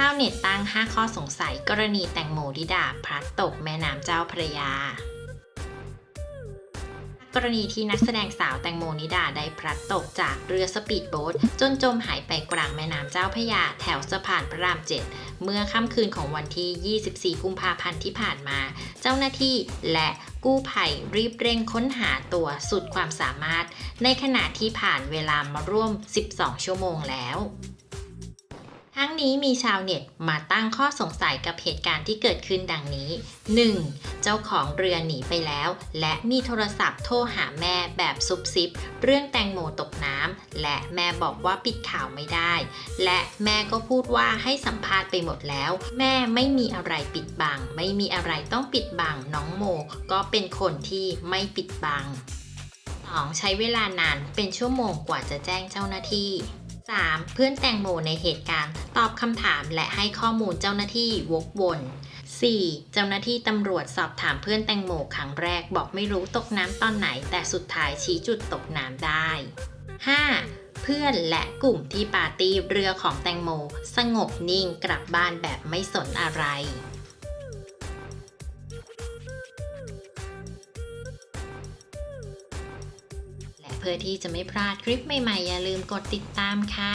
ชาวเน็ตตั้ง 5 ข้อสงสัยกรณีแตงโมดิดาพลัดตกแม่น้ำเจ้าพระยา กรณีที่นักแสดงสาวแตงโมนิดาได้พลัดตกจากเรือสปีดโบ๊ทจนจมหายไปกลางแม่น้ำเจ้าพระยาแถวสะพานพระรามเจ็ดเมื่อค่ำคืนของวันที่ 24 กุมภาพันธ์ที่ผ่านมา เจ้าหน้าที่และกู้ภัยรีบเร่งค้นหาตัวสุดความสามารถ ในขณะที่ผ่านเวลามาร่วม 12 ชั่วโมงแล้ว ทั้งนี้มีชาวเน็ตมาตั้งข้อสงสัยกับเหตุการณ์ที่เกิดขึ้นดังนี้ 1. เจ้าของเรือหนีไปแล้ว และมีโทรศัพท์โทรหาแม่แบบซุบซิบ เรื่องแตงโมตกน้ำและแม่บอกว่าปิดข่าวไม่ได้ และแม่ก็พูดว่าให้สัมภาษณ์ไปหมดแล้ว แม่ไม่มีอะไรปิดบัง ไม่มีอะไรต้องปิดบังน้องโม ก็เป็นคนที่ไม่ปิดบัง 2. ใช้เวลานานเป็นชั่วโมงกว่าจะแจ้งเจ้าหน้าที่ 3. เพื่อนแตงโมในเหตุการณ์ ตอบคำถามและให้ข้อมูลเจ้าหน้าที่วกวน 4. เจ้าหน้าที่ตำรวจสอบถามเพื่อนแตงโมครั้งแรกบอกไม่รู้ตกน้ำตอนไหน แต่สุดท้ายชี้จุดตกน้ำได้ 5. เพื่อนและกลุ่มที่ปาร์ตี้เรือของแตงโม สงบนิ่งกลับบ้านแบบไม่สนอะไร พื่อที่จะไม่พลาดคลิปใหม่ๆ อย่าลืมกดติดตามค่ะ